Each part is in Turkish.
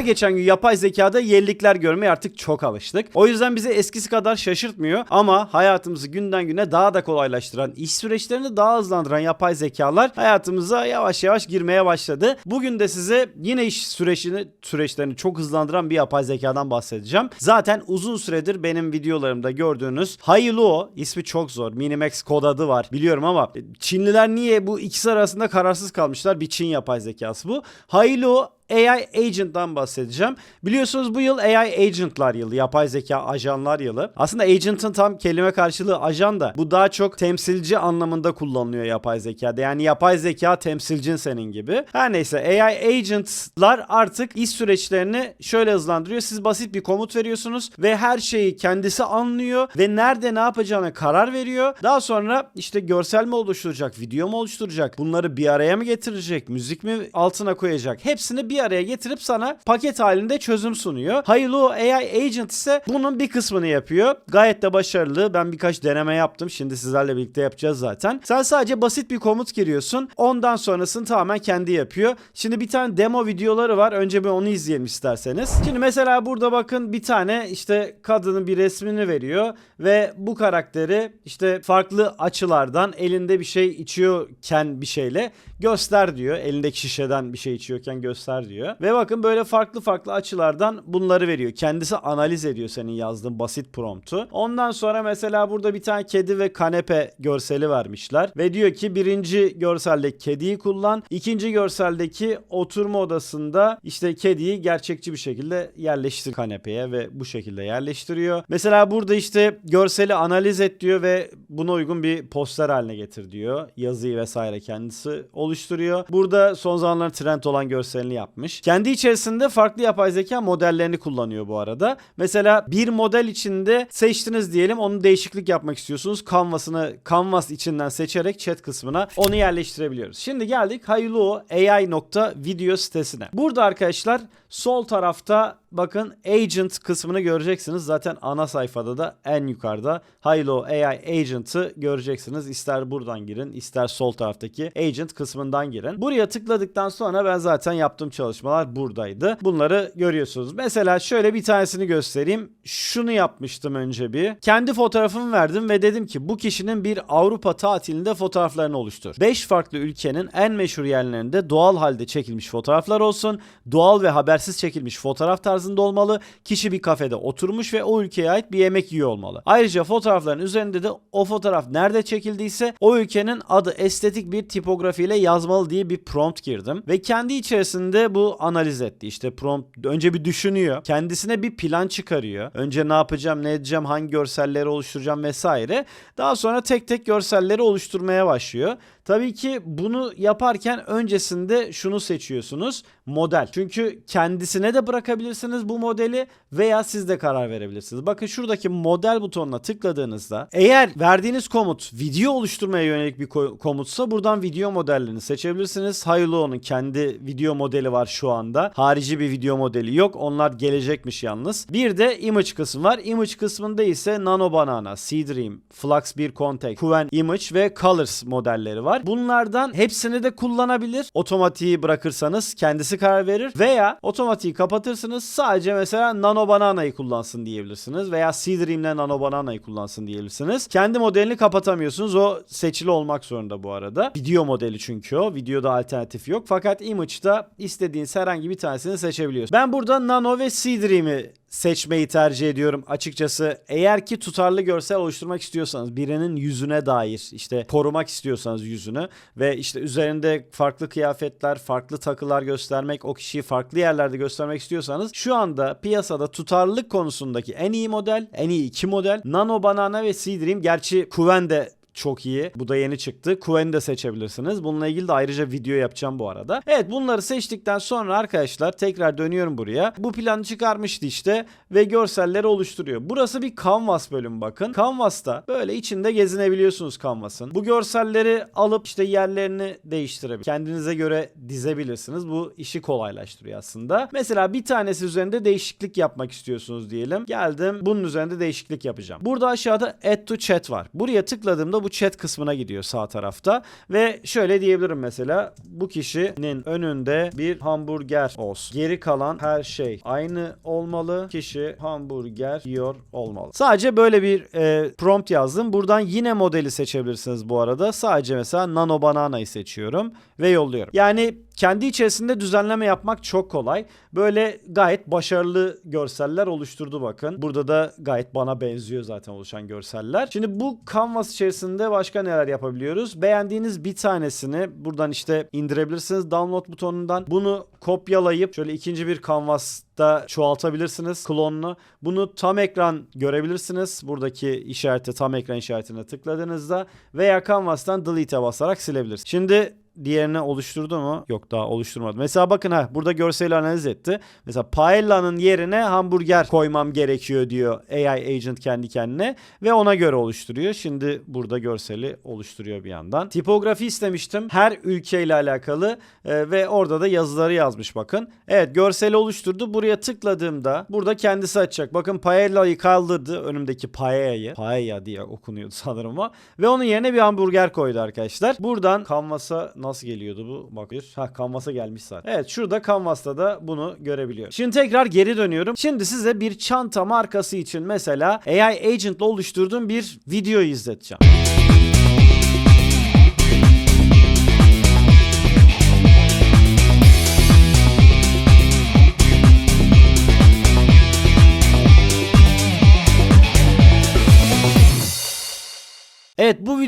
Her geçen gün yapay zekada yenilikler görmeye artık çok alıştık. O yüzden bizi eskisi kadar şaşırtmıyor ama hayatımızı günden güne daha da kolaylaştıran, iş süreçlerini daha hızlandıran yapay zekalar hayatımıza yavaş yavaş girmeye başladı. Bugün de size yine iş süreçini süreçlerini çok hızlandıran bir yapay zekadan bahsedeceğim. Zaten uzun süredir benim videolarımda gördüğünüz Hailuo ismi çok zor. Minimax kod adı var biliyorum ama Çinliler niye bu ikisi arasında kararsız kalmışlar? Bir Çin yapay zekası bu. Hailuo AI Agent'dan bahsedeceğim. Biliyorsunuz bu yıl AI Agent'lar yılı, yapay zeka ajanlar yılı. Aslında agent'ın tam kelime karşılığı ajan da bu daha çok temsilci anlamında kullanılıyor yapay zekada. Yani yapay zeka temsilcin senin gibi. Her neyse AI Agent'lar artık iş süreçlerini şöyle hızlandırıyor. Siz basit bir komut veriyorsunuz ve her şeyi kendisi anlıyor ve nerede ne yapacağına karar veriyor. Daha sonra işte görsel mi oluşturacak, video mu oluşturacak, bunları bir araya mı getirecek, müzik mi altına koyacak hepsini bir araya getirip sana paket halinde çözüm sunuyor. Hailu AI Agent ise bunun bir kısmını yapıyor. Gayet de başarılı. Ben birkaç deneme yaptım. Şimdi sizlerle birlikte yapacağız zaten. Sen sadece basit bir komut giriyorsun. Ondan sonrasını tamamen kendi yapıyor. Şimdi bir tane demo videoları var. Önce bir onu izleyelim isterseniz. Şimdi mesela burada bakın bir tane işte kadının bir resmini veriyor ve bu karakteri işte farklı açılardan elinde bir şey içiyorken bir şeyle göster diyor. Elindeki şişeden bir şey içiyorken göster diyor. Ve bakın böyle farklı farklı açılardan bunları veriyor. Kendisi analiz ediyor senin yazdığın basit promptu. Ondan sonra mesela burada bir tane kedi ve kanepe görseli vermişler. Ve diyor ki birinci görselde kediyi kullan. ikinci görseldeki oturma odasında işte kediyi gerçekçi bir şekilde yerleştir kanepeye ve bu şekilde yerleştiriyor. Mesela burada işte görseli analiz et diyor ve buna uygun bir poster haline getir diyor. Yazıyı vesaire kendisi oluşturuyor. Burada son zamanların trend olan görselini yapmış. Kendi içerisinde farklı yapay zeka modellerini kullanıyor bu arada. Mesela bir model içinde seçtiniz diyelim onu değişiklik yapmak istiyorsunuz. Canvas'ını Canvas içinden seçerek chat kısmına onu yerleştirebiliyoruz. Şimdi geldik Hailuo AI.video sitesine. Burada arkadaşlar sol tarafta bakın agent kısmını göreceksiniz. Zaten ana sayfada da en yukarıda Hailuo AI Agent'ı göreceksiniz. İster buradan girin ister sol taraftaki agent kısmından girin. Buraya tıkladıktan sonra ben zaten yaptığım çalışmalar buradaydı. Bunları görüyorsunuz. Mesela şöyle bir tanesini göstereyim. Şunu yapmıştım önce bir. Kendi fotoğrafımı verdim ve dedim ki bu kişinin bir Avrupa tatilinde fotoğraflarını oluştur. 5 farklı ülkenin en meşhur yerlerinde doğal halde çekilmiş fotoğraflar olsun. Doğal ve habersiz çekilmiş fotoğraf tarzında olmalı. Kişi bir kafede oturmuş ve o ülkeye ait bir yemek yiyor olmalı. Ayrıca fotoğrafların üzerinde de o fotoğraf nerede çekildiyse o ülkenin adı estetik bir tipografiyle yazmalı diye bir prompt girdim. Ve kendi içerisinde bu analiz etti. İşte prompt önce bir düşünüyor. Kendisine bir plan çıkarıyor. Önce ne yapacağım, ne edeceğim, hangi görselleri oluşturacağım vesaire. Daha sonra tek tek görselleri oluşturmaya başlıyor. Tabii ki bunu yaparken öncesinde şunu seçiyorsunuz. Model. Çünkü kendisine de bırakabilirsiniz bu modeli veya siz de karar verebilirsiniz. Bakın şuradaki model butonuna tıkladığınızda eğer verdiğiniz komut video oluşturmaya yönelik bir ko- komutsa buradan video modellerini seçebilirsiniz. Hailuo'nun kendi video modeli var şu anda. Harici bir video modeli yok. Onlar gelecekmiş yalnız. Bir de image kısmı var. Image kısmında ise Nano Banana, Seedream, Flux 1 Contact, Kuven Image ve Colors modelleri var. Bunlardan hepsini de kullanabilir. Otomatiği bırakırsanız kendisi karar verir veya otomatiği kapatırsınız. Sadece mesela Nano Banana'yı kullansın diyebilirsiniz veya Seedream'le Nano Banana'yı kullansın diyebilirsiniz. Kendi modelini kapatamıyorsunuz. O seçili olmak zorunda bu arada. Video modeli çünkü o. Videoda alternatif yok. Fakat Image'da istediğiniz herhangi bir tanesini seçebiliyorsunuz. Ben burada Nano ve Seedream'i seçmeyi tercih ediyorum açıkçası. Eğer ki tutarlı görsel oluşturmak istiyorsanız birinin yüzüne dair işte korumak istiyorsanız yüzünü ve işte üzerinde farklı kıyafetler, farklı takılar göstermek, o kişiyi farklı yerlerde göstermek istiyorsanız şu anda piyasada tutarlılık konusundaki en iyi model, en iyi iki model Nano Banana ve Seedream. Gerçi Kuven de çok iyi. Bu da yeni çıktı. Kuven'i de seçebilirsiniz. Bununla ilgili de ayrıca video yapacağım bu arada. Evet bunları seçtikten sonra arkadaşlar tekrar dönüyorum buraya. Bu planı çıkarmıştı işte ve görselleri oluşturuyor. Burası bir Canvas bölümü bakın. Canvas'ta böyle içinde gezinebiliyorsunuz Canvas'ın. Bu görselleri alıp işte yerlerini değiştirebilir. Kendinize göre dizebilirsiniz. Bu işi kolaylaştırıyor aslında. Mesela bir tanesi üzerinde değişiklik yapmak istiyorsunuz diyelim. Geldim bunun üzerinde değişiklik yapacağım. Burada aşağıda add to chat var. Buraya tıkladığımda bu chat kısmına gidiyor sağ tarafta. Ve şöyle diyebilirim mesela bu kişinin önünde bir hamburger olsun. Geri kalan her şey aynı olmalı. Kişi hamburger yiyor olmalı. Sadece böyle bir e, prompt yazdım. Buradan yine modeli seçebilirsiniz bu arada. Sadece mesela Nano Banana'yı seçiyorum ve yolluyorum. Yani kendi içerisinde düzenleme yapmak çok kolay. Böyle gayet başarılı görseller oluşturdu bakın. Burada da gayet bana benziyor zaten oluşan görseller. Şimdi bu canvas içerisinde başka neler yapabiliyoruz? Beğendiğiniz bir tanesini buradan işte indirebilirsiniz download butonundan. Bunu kopyalayıp şöyle ikinci bir canvas'ta çoğaltabilirsiniz klonunu. Bunu tam ekran görebilirsiniz. Buradaki işareti tam ekran işaretine tıkladığınızda veya canvas'tan delete'e basarak silebilirsiniz. Şimdi diğerini oluşturdu mu? Yok daha oluşturmadı. Mesela bakın ha burada görseli analiz etti. Mesela paella'nın yerine hamburger koymam gerekiyor diyor AI agent kendi kendine ve ona göre oluşturuyor. Şimdi burada görseli oluşturuyor bir yandan. Tipografi istemiştim. Her ülkeyle alakalı e, ve orada da yazıları yazmış bakın. Evet görseli oluşturdu. Buraya tıkladığımda burada kendisi açacak. Bakın paella'yı kaldırdı. Önümdeki paella'yı. Paella diye okunuyordu sanırım o. Ve onun yerine bir hamburger koydu arkadaşlar. Buradan Canvas'a nasıl geliyordu bu? Bak bir. Ha Canvas'a gelmiş zaten. Evet şurada Canvas'ta da bunu görebiliyorum. Şimdi tekrar geri dönüyorum. Şimdi size bir çanta markası için mesela AI Agent'la oluşturduğum bir video izleteceğim.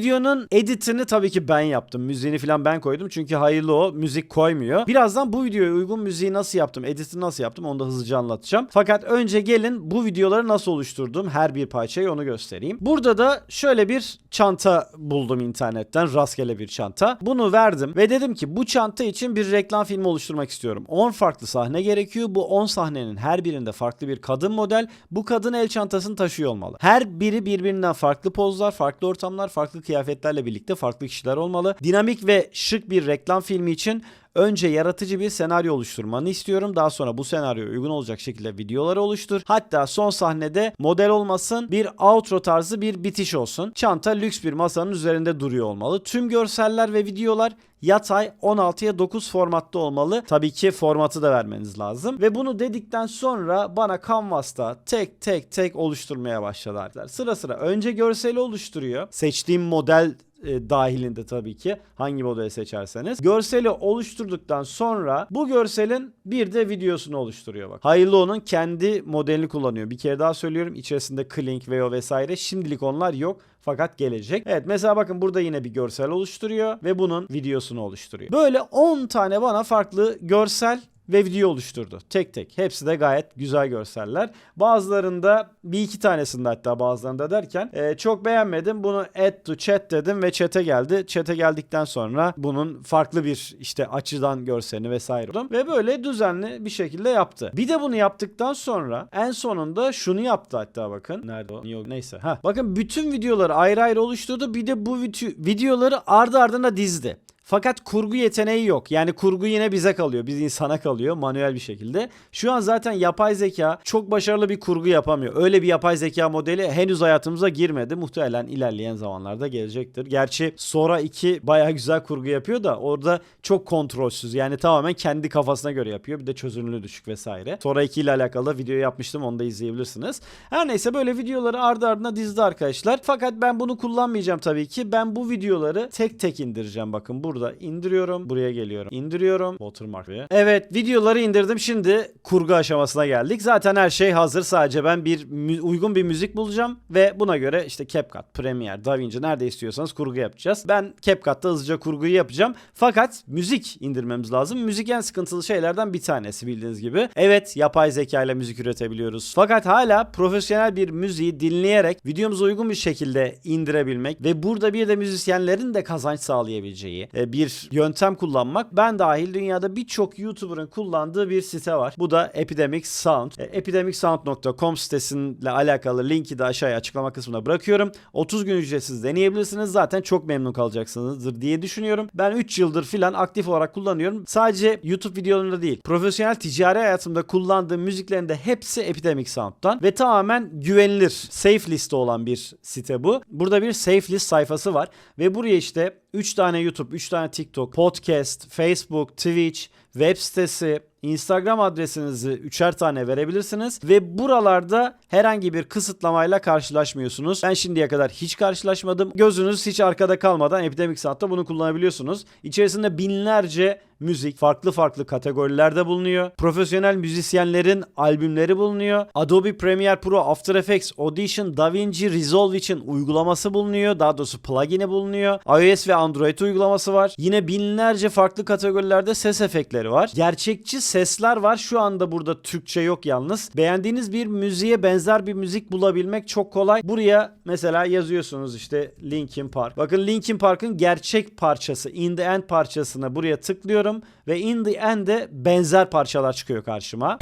Videonun editini tabii ki ben yaptım. Müziğini falan ben koydum. Çünkü hayırlı o müzik koymuyor. Birazdan bu videoya uygun müziği nasıl yaptım, editini nasıl yaptım onu da hızlıca anlatacağım. Fakat önce gelin bu videoları nasıl oluşturduğum her bir parçayı onu göstereyim. Burada da şöyle bir çanta buldum internetten. Rastgele bir çanta. Bunu verdim ve dedim ki bu çanta için bir reklam filmi oluşturmak istiyorum. 10 farklı sahne gerekiyor. Bu 10 sahnenin her birinde farklı bir kadın model. Bu kadın el çantasını taşıyor olmalı. Her biri birbirinden farklı pozlar, farklı ortamlar, farklı kıyafetlerle birlikte farklı kişiler olmalı. Dinamik ve şık bir reklam filmi için önce yaratıcı bir senaryo oluşturmanı istiyorum. Daha sonra bu senaryoya uygun olacak şekilde videoları oluştur. Hatta son sahnede model olmasın bir outro tarzı bir bitiş olsun. Çanta lüks bir masanın üzerinde duruyor olmalı. Tüm görseller ve videolar yatay 16'ya 9 formatta olmalı. Tabii ki formatı da vermeniz lazım. Ve bunu dedikten sonra bana Canvas'ta tek tek tek oluşturmaya başladılar. Sıra sıra önce görseli oluşturuyor. Seçtiğim model e, dahilinde tabii ki hangi modeli seçerseniz. Görseli oluşturduktan sonra bu görselin bir de videosunu oluşturuyor bak. Hayırlı onun kendi modelini kullanıyor. Bir kere daha söylüyorum içerisinde Klink, VO vesaire şimdilik onlar yok fakat gelecek. Evet mesela bakın burada yine bir görsel oluşturuyor ve bunun videosunu oluşturuyor. Böyle 10 tane bana farklı görsel ve video oluşturdu. Tek tek. Hepsi de gayet güzel görseller. Bazılarında bir iki tanesinde hatta bazılarında derken e, çok beğenmedim. Bunu add to chat dedim ve chat'e geldi. Chat'e geldikten sonra bunun farklı bir işte açıdan görselini vesaire oldum. Ve böyle düzenli bir şekilde yaptı. Bir de bunu yaptıktan sonra en sonunda şunu yaptı hatta bakın. Nerede o? Neyse. Ha. Bakın bütün videoları ayrı ayrı oluşturdu. Bir de bu video- videoları ardı ardına dizdi. Fakat kurgu yeteneği yok. Yani kurgu yine bize kalıyor. Biz insana kalıyor manuel bir şekilde. Şu an zaten yapay zeka çok başarılı bir kurgu yapamıyor. Öyle bir yapay zeka modeli henüz hayatımıza girmedi. Muhtemelen ilerleyen zamanlarda gelecektir. Gerçi Sora 2 baya güzel kurgu yapıyor da orada çok kontrolsüz. Yani tamamen kendi kafasına göre yapıyor. Bir de çözünürlüğü düşük vesaire. Sora 2 ile alakalı da video yapmıştım. Onu da izleyebilirsiniz. Her neyse böyle videoları ardı ardına dizdi arkadaşlar. Fakat ben bunu kullanmayacağım tabii ki. Ben bu videoları tek tek indireceğim. Bakın burada indiriyorum. Buraya geliyorum. İndiriyorum. Watermark buraya. Evet videoları indirdim. Şimdi kurgu aşamasına geldik. Zaten her şey hazır. Sadece ben bir uygun bir müzik bulacağım ve buna göre işte CapCut, Premiere, DaVinci nerede istiyorsanız kurgu yapacağız. Ben CapCut'ta hızlıca kurguyu yapacağım. Fakat müzik indirmemiz lazım. Müzik en sıkıntılı şeylerden bir tanesi bildiğiniz gibi. Evet yapay zeka ile müzik üretebiliyoruz. Fakat hala profesyonel bir müziği dinleyerek videomuza uygun bir şekilde indirebilmek ve burada bir de müzisyenlerin de kazanç sağlayabileceği, e, bir yöntem kullanmak. Ben dahil dünyada birçok YouTuber'ın kullandığı bir site var. Bu da Epidemic Sound. E, epidemicsound.com sitesiyle alakalı linki de aşağıya açıklama kısmına bırakıyorum. 30 gün ücretsiz deneyebilirsiniz. Zaten çok memnun kalacaksınızdır diye düşünüyorum. Ben 3 yıldır filan aktif olarak kullanıyorum. Sadece YouTube videolarında değil. Profesyonel ticari hayatımda kullandığım müziklerin de hepsi Epidemic Sound'dan ve tamamen güvenilir, safe liste olan bir site bu. Burada bir safe list sayfası var ve buraya işte 3 tane YouTube, 3 tane TikTok, podcast, Facebook, Twitch, web sitesi, Instagram adresinizi üçer tane verebilirsiniz ve buralarda herhangi bir kısıtlamayla karşılaşmıyorsunuz. Ben şimdiye kadar hiç karşılaşmadım. Gözünüz hiç arkada kalmadan Epidemic Sound'da bunu kullanabiliyorsunuz. İçerisinde binlerce müzik farklı farklı kategorilerde bulunuyor. Profesyonel müzisyenlerin albümleri bulunuyor. Adobe Premiere Pro, After Effects, Audition, DaVinci Resolve için uygulaması bulunuyor. Daha doğrusu plugin'i bulunuyor. iOS ve Android uygulaması var. Yine binlerce farklı kategorilerde ses efektleri var. Gerçekçi sesler var. Şu anda burada Türkçe yok yalnız. Beğendiğiniz bir müziğe benzer bir müzik bulabilmek çok kolay. Buraya mesela yazıyorsunuz işte Linkin Park. Bakın Linkin Park'ın gerçek parçası, In the End parçasına buraya tıklıyorum ve In the End'e benzer parçalar çıkıyor karşıma.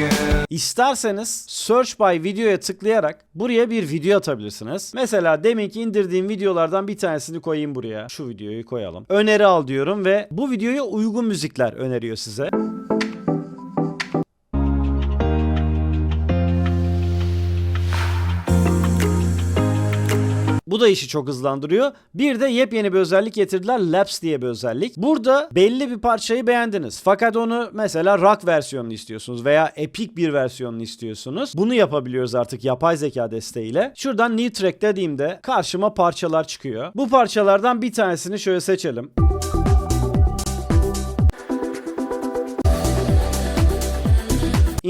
Blood İsterseniz Search by Video'ya tıklayarak buraya bir video atabilirsiniz. Mesela deminki indirdiğim videolardan bir tanesini koyayım buraya. Şu videoyu koyalım. Öneri al diyorum ve bu videoya uygun müzikler öneriyor size. Bu da işi çok hızlandırıyor. Bir de yepyeni bir özellik getirdiler. Labs diye bir özellik. Burada belli bir parçayı beğendiniz. Fakat onu mesela rock versiyonunu istiyorsunuz veya epic bir versiyonunu istiyorsunuz. Bunu yapabiliyoruz artık yapay zeka desteğiyle. Şuradan new track dediğimde karşıma parçalar çıkıyor. Bu parçalardan bir tanesini şöyle seçelim.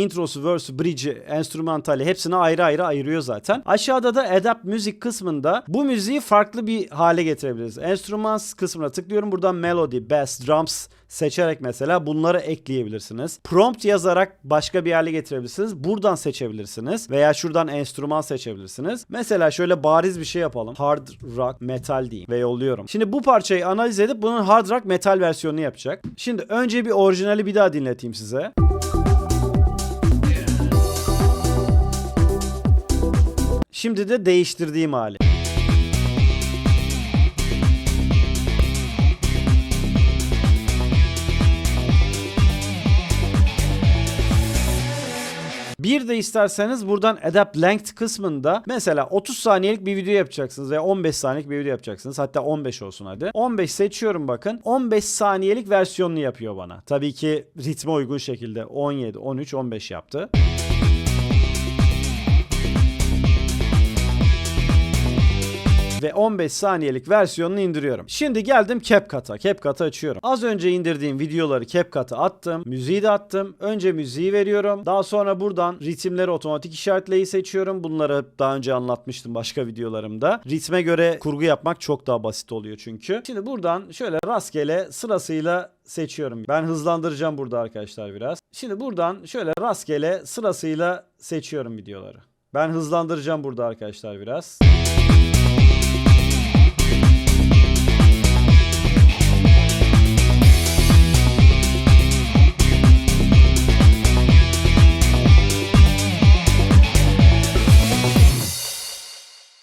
İntrosu, verse'ü, bridge'i, enstrümantali hepsini ayrı ayrı ayırıyor zaten. Aşağıda da Adapt Music kısmında bu müziği farklı bir hale getirebiliriz. Enstrümans kısmına tıklıyorum. Buradan melody, bass, drums seçerek mesela bunları ekleyebilirsiniz. Prompt yazarak başka bir hale getirebilirsiniz. Buradan seçebilirsiniz veya şuradan enstrüman seçebilirsiniz. Mesela şöyle bariz bir şey yapalım. Hard rock metal diyeyim ve yolluyorum. Şimdi bu parçayı analiz edip bunun hard rock metal versiyonunu yapacak. Şimdi önce bir orijinali bir daha dinleteyim size. Şimdi de değiştirdiğim hali. Bir de isterseniz buradan Adapt Length kısmında mesela 30 saniyelik bir video yapacaksınız veya 15 saniyelik bir video yapacaksınız. Hatta 15 olsun hadi. 15 seçiyorum bakın. 15 saniyelik versiyonunu yapıyor bana. Tabii ki ritme uygun şekilde 17, 13, 15 yaptı. Ve 15 saniyelik versiyonunu indiriyorum. Şimdi geldim CapCut'a. CapCut'ı açıyorum. Az önce indirdiğim videoları CapCut'a attım. Müziği de attım. Önce müziği veriyorum. Daha sonra buradan ritimleri otomatik işaretleyi seçiyorum. Bunları daha önce anlatmıştım başka videolarımda. Ritme göre kurgu yapmak çok daha basit oluyor çünkü. Şimdi buradan şöyle rastgele sırasıyla seçiyorum. Ben hızlandıracağım burada arkadaşlar biraz. Şimdi buradan şöyle rastgele sırasıyla seçiyorum videoları. Ben hızlandıracağım burada arkadaşlar biraz.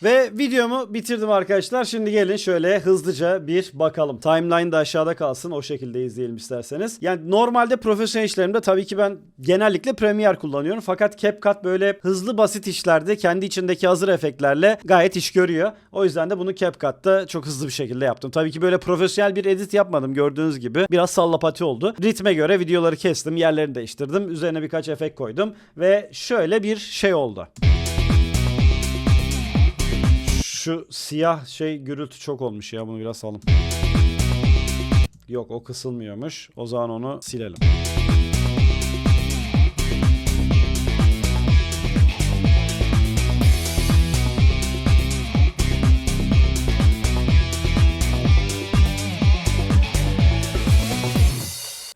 Ve videomu bitirdim arkadaşlar. Şimdi gelin şöyle hızlıca bir bakalım. Timeline da aşağıda kalsın. O şekilde izleyelim isterseniz. Yani normalde profesyonel işlerimde tabii ki ben genellikle Premiere kullanıyorum. Fakat CapCut böyle hızlı basit işlerde kendi içindeki hazır efektlerle gayet iş görüyor. O yüzden de bunu CapCut'ta çok hızlı bir şekilde yaptım. Tabii ki böyle profesyonel bir edit yapmadım gördüğünüz gibi. Biraz sallapati oldu. Ritme göre videoları kestim, yerlerini değiştirdim. Üzerine birkaç efekt koydum ve şöyle bir şey oldu. Şu siyah şey gürültü çok olmuş ya bunu biraz salım. Yok o kısılmıyormuş. O zaman onu silelim.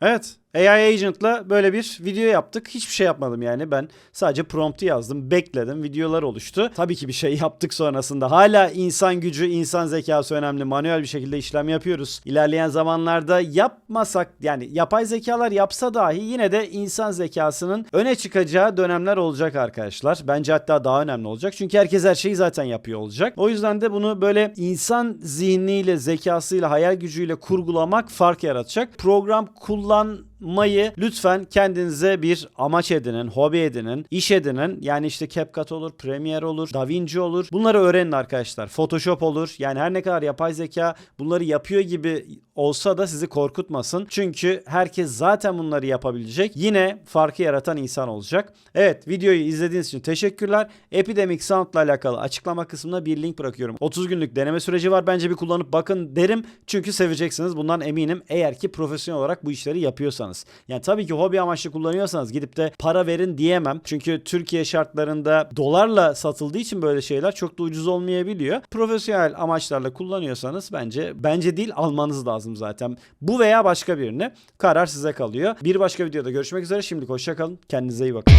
Evet AI Agent'la böyle bir video yaptık. Hiçbir şey yapmadım yani. Ben sadece promptu yazdım, bekledim, videolar oluştu. Tabii ki bir şey yaptık sonrasında. Hala insan gücü, insan zekası önemli. Manuel bir şekilde işlem yapıyoruz. İlerleyen zamanlarda yapmasak yani yapay zekalar yapsa dahi yine de insan zekasının öne çıkacağı dönemler olacak arkadaşlar. Bence hatta daha önemli olacak. Çünkü herkes her şeyi zaten yapıyor olacak. O yüzden de bunu böyle insan zihniyle, zekasıyla, hayal gücüyle kurgulamak fark yaratacak. Program yapılan kullanmayı lütfen kendinize bir amaç edinin, hobi edinin, iş edinin. Yani işte CapCut olur, Premiere olur, DaVinci olur. Bunları öğrenin arkadaşlar. Photoshop olur. Yani her ne kadar yapay zeka bunları yapıyor gibi olsa da sizi korkutmasın. Çünkü herkes zaten bunları yapabilecek. Yine farkı yaratan insan olacak. Evet videoyu izlediğiniz için teşekkürler. Epidemic Sound'la alakalı açıklama kısmına bir link bırakıyorum. 30 günlük deneme süreci var. Bence bir kullanıp bakın derim. Çünkü seveceksiniz. Bundan eminim. Eğer ki profesyonel olarak bu işleri yapıyorsanız. Yani tabii ki hobi amaçlı kullanıyorsanız gidip de para verin diyemem. Çünkü Türkiye şartlarında dolarla satıldığı için böyle şeyler çok da ucuz olmayabiliyor. Profesyonel amaçlarla kullanıyorsanız bence bence değil almanız lazım zaten. Bu veya başka birini karar size kalıyor. Bir başka videoda görüşmek üzere. Şimdilik hoşça kalın. Kendinize iyi bakın.